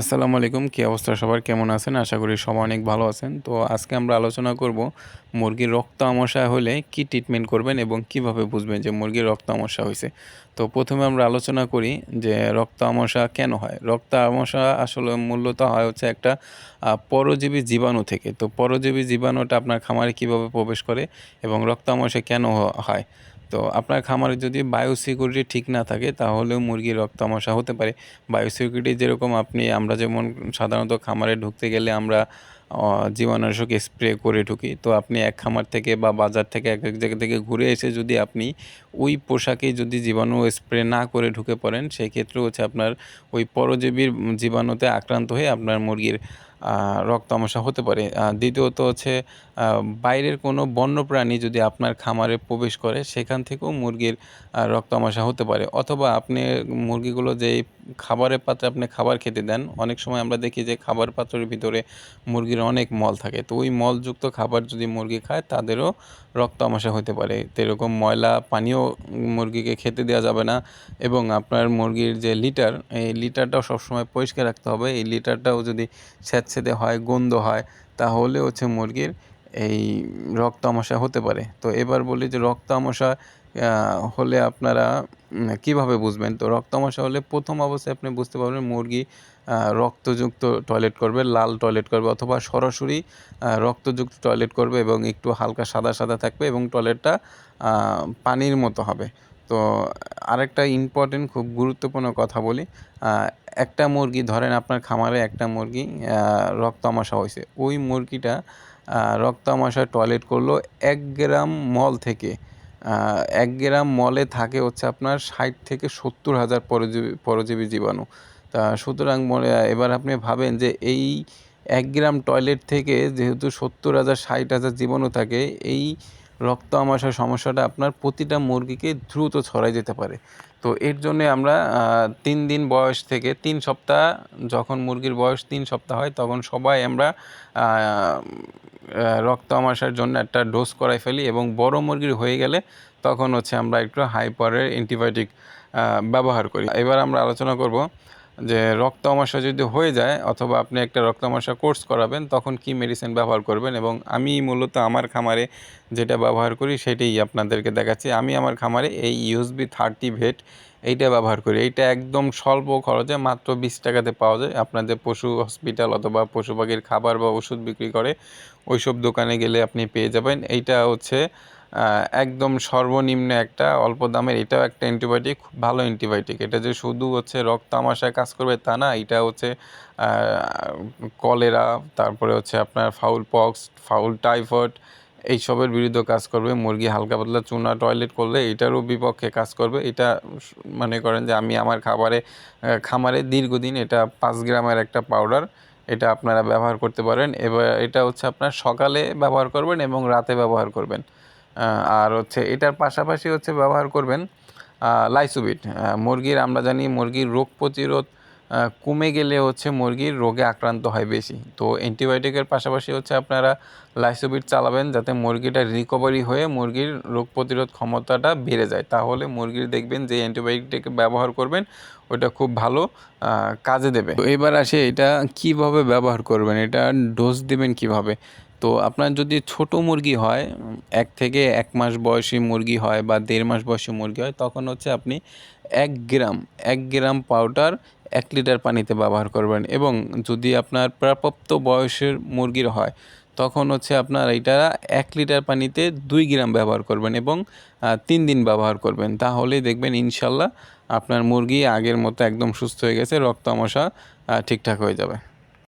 আসসালামু আলাইকুম, কী অবস্থা সবার? কেমন আছেন? আশা করি সবাই অনেক ভালো আছেন। তো আজকে আমরা আলোচনা করব মুরগির রক্ত আমশা হলে কি ট্রিটমেন্ট করবেন এবং কীভাবে বুঝবেন যে মুরগির রক্ত আমশা হয়েছে? তো প্রথমে আমরা আলোচনা করি যে রক্ত আমশা কেন হয়? রক্ত আমশা আসলে মূলত হয় হচ্ছে একটা পরজীবী জীবাণু থেকে। তো পরজীবী জীবাণুটা আপনার খামারে কীভাবে প্রবেশ করে এবং রক্ত আমশা কেন হয়? তো আপনার খামারে যদি বায়ো সিকিউরিটি ঠিক না থাকে, তাহলেও মুরগির রক্ত আমশা হতে পারে। বায়ো সিকিউরিটি যেরকম আপনি, আমরা যেমন সাধারণত খামারে ঢুকতে গেলে আমরা জীবাণুনাশক স্প্রে করে ঢুকি। তো আপনি এক খামার থেকে বা বাজার থেকে এক এক জায়গা থেকে ঘুরে এসে যদি আপনি ওই পোশাকে যদি জীবাণু স্প্রে না করে ঢুকে পড়েন সেই ক্ষেত্রে হচ্ছে আপনার ওই পরজীবীর জীবাণুতে আক্রান্ত হয়ে আপনার মুরগির রক্ত আমশা হতে পারে। দ্বিতীয়ত হচ্ছে বাইরের কোনো বন্যপ্রাণী যদি আপনার খামারে প্রবেশ করে, সেখান থেকেও মুরগির রক্ত আমশা হতে পারে। অথবা আপনি মুরগিগুলো যেই খাবারের পাত্রে আপনি খাবার খেতে দেন, অনেক সময় আমরা দেখি যে খাবার পাত্রের ভিতরে মুরগির অনেক মল থাকে। তো ওই মলযুক্ত খাবার যদি মুরগি খায়, তাদেরও রক্ত আমশা হতে পারে। তো এরকম ময়লা পানীয় মুরগিকে খেতে দেওয়া যাবে না। এবং আপনার মুরগির যে লিটার, এই লিটারটাও সবসময় পরিষ্কার রাখতে হবে। এই লিটারটাও যদি স্যাঁতসেঁতে হয়, গন্ধ হয়, তাহলে হচ্ছে মুরগির এই রক্ত আমশা হতে পারে। তো এবার বলি যে রক্ত আমশা হলে আপনারা কীভাবে বুঝবেন? তো রক্ত আমশা হলে প্রথম অবস্থায় আপনি বুঝতে পারবেন মুরগি রক্তযুক্ত টয়লেট করবে, লাল টয়লেট করবে অথবা সরাসরি রক্তযুক্ত টয়লেট করবে এবং একটু হালকা সাদা সাদা থাকবে এবং টয়লেটটা পানির মতো হবে। তো আরেকটা ইম্পর্টেন্ট খুব গুরুত্বপূর্ণ কথা বলি। একটা মুরগি, ধরেন আপনার খামারে একটা মুরগি রক্ত আমাশা হয়েছে। ওই মুরগিটা রক্ত আমাশায় টয়লেট করল এক গ্রাম মল থেকে। এক গ্রাম মলে থাকে হচ্ছে আপনার ষাট থেকে সত্তর হাজার পরজীবী পরজীবী জীবাণু। তা সুতরাং এবার আপনি ভাবেন যে এই এক গ্রাম টয়লেট থেকে যেহেতু সত্তর হাজার, ষাট হাজার জীবাণু থাকে, এই রক্ত আমাশার সমস্যাটা আপনার প্রতিটা মুরগিকে দ্রুত ছড়াই যেতে পারে। তো এর জন্যে আমরা তিন দিন বয়স থেকে তিন সপ্তাহ, যখন মুরগির বয়স তিন সপ্তাহ হয়, তখন সবাই আমরা রক্ত আমাশার জন্য একটা ডোজ করাই ফেলি এবং বড় মুরগির হয়ে গেলে তখন হচ্ছে আমরা একটু হাইপারের অ্যান্টিবায়োটিক ব্যবহার করি। এবার আমরা আলোচনা করব যে রক্ত আমাশা যদি হয়ে যায় অথবা আপনি একটা রক্ত আমাশা কোর্স করাবেন, তখন কি মেডিসিন ব্যবহার করবেন? এবং আমি মূলত আমার খামারে যেটা ব্যবহার করি সেটাই আপনাদেরকে দেখাচ্ছি। আমি আমার খামারে এই ইউএসবি থার্টি ভেট এইটা ব্যবহার করি। এইটা একদম স্বল্প খরচে মাত্র বিশ টাকাতে পাওয়া যায়। আপনাদের পশু হসপিটাল অথবা পশু পাখির খাবার বা ওষুধ বিক্রি করে ওইসব দোকানে গেলে আপনি পেয়ে যাবেন। এইটা হচ্ছে একদম সর্বনিম্ন একটা, অল্প দামের। এটাও একটা অ্যান্টিবায়োটিক খুব ভালো অ্যান্টিবায়োটিক এটা যে শুধু হচ্ছে রক্ত আমাশায় কাজ করবে তা না, এটা হচ্ছে কলেরা, তারপরে হচ্ছে আপনার ফাউল পক্স ফাউল টাইফয়েড এইসবের বিরুদ্ধে কাজ করবে। মুরগি হালকা পাতলা চুনা টয়লেট করলে এটারও বিপক্ষে কাজ করবে। এটা মনে করেন যে আমি আমার খাবারে খামারে দীর্ঘদিন এটা পাঁচ গ্রামের একটা পাউডার এটা আপনারা ব্যবহার করতে পারেন। এবার এটা হচ্ছে আপনার সকালে ব্যবহার করবেন এবং রাতে ব্যবহার করবেন। আর হচ্ছে এটার পাশাপাশি হচ্ছে ব্যবহার করবেন লাইসোবিট। মুরগির, আমরা জানি মুরগির রোগ প্রতিরোধ কমে গেলে হচ্ছে মুরগির রোগে আক্রান্ত হয় বেশি। তো অ্যান্টিবায়োটিকের পাশাপাশি হচ্ছে আপনারা লাইসোবিট চালাবেন যাতে মুরগিটা রিকভারি হয়ে মুরগির রোগ প্রতিরোধ ক্ষমতাটা বেড়ে যায়। তাহলে মুরগির দেখবেন যে অ্যান্টিবায়োটিক ব্যবহার করবেন ওটা খুব ভালো কাজে দেবে। তো এবার আসে এটা কীভাবে ব্যবহার করবেন, এটা ডোজ দেবেন কীভাবে? তো আপনার যদি ছোট মুরগি হয়, এক থেকে এক মাস বয়সী মুরগি হয় বা দেড় মাস বয়সী মুরগি হয়, তখন হচ্ছে আপনি এক গ্রাম এক গ্রাম পাউডার এক লিটার পানিতে ব্যবহার করবেন এবং যদি আপনার প্রাপ্ত বয়সের মুরগির হয়, তখন হচ্ছে আপনার এটা এক লিটার পানিতে দুই গ্রাম ব্যবহার করবেন এবং তিন দিন ব্যবহার করবেন। তাহলেই দেখবেন ইনশাল্লাহ আপনার মুরগি আগের মতো একদম সুস্থ হয়ে গেছে রক্ত আমশা ঠিকঠাক হয়ে যাবে।